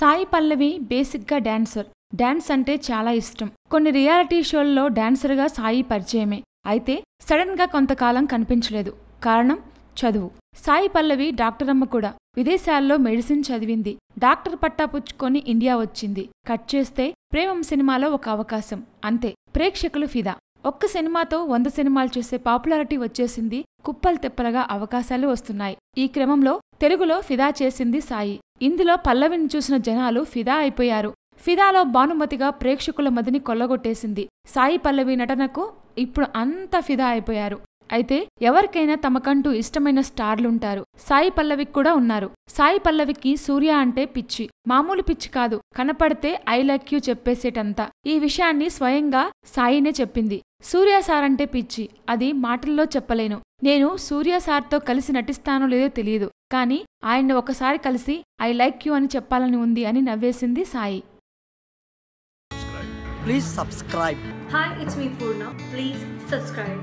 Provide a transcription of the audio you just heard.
సాయి పల్లవి బేసిక్గా dancer. Dance అంటే చాలా ఇష్టం. కొన్ని రియాలిటీ షోల్లో డాన్సర్గా సాయి పరిచయమే. అయితే సడన్గా కొంతకాలం కనిపించలేదు. కారణం చదువు. సాయి పల్లవి డాక్టరమ్మ కూడా. విదేశాల్లో మెడిసిన్ చదివింది. డాక్టర్ పట్టా పుచ్చుకొని ఇండియా వచ్చింది. కట్ చేస్తే ప్రేమం సినిమాలో ఒక అవకాశం. అంతే. ప్రేక్షకులు ఫిదా. ఒక్క సినిమాతో వంద సినిమాలు చేసే పాపులారిటీ వచ్చేసింది కుప్పలు తెప్పలుగా అవకాశాలు వస్తున్నాయి. ఈ క్రమంలో తెలుగులో ఫిదా చేసింది సాయి. ఇందులో పల్లవిని చూసిన జనాలు ఫిదా అయిపోయారు. ఫిదాలో భానుమతిగా ప్రేక్షకుల మదిని కొల్లగొట్టేసింది. సాయి పల్లవి నటనకు ఇప్పుడు అంత ఫిదా అయిపోయారు. అయితే ఎవరికైనా తమకంటూ ఇష్టమైన స్టార్లుంటారు. సాయి పల్లవికి కూడా ఉన్నారు. సాయి పల్లవికి సూర్య అంటే పిచ్చి. మామూలు పిచ్చి కాదు. కనపడితే ఐ లక్ యూ చెప్పేసేటంతా. ఈ విషయాన్ని స్వయంగా సాయినే చెప్పింది. సూర్య సార్ అంటే పిచ్చి. అది మాటల్లో చెప్పలేను. నేను సూర్య సార్తో కలిసి నటిస్తానో లేదో తెలియదు కానీ ఆయన్ని ఒకసారి కలిసి ఐ లైక్ యూ అని చెప్పాలని ఉంది అని నవ్వేసింది Sai. Please subscribe. Hi, it's me Purna. Please subscribe.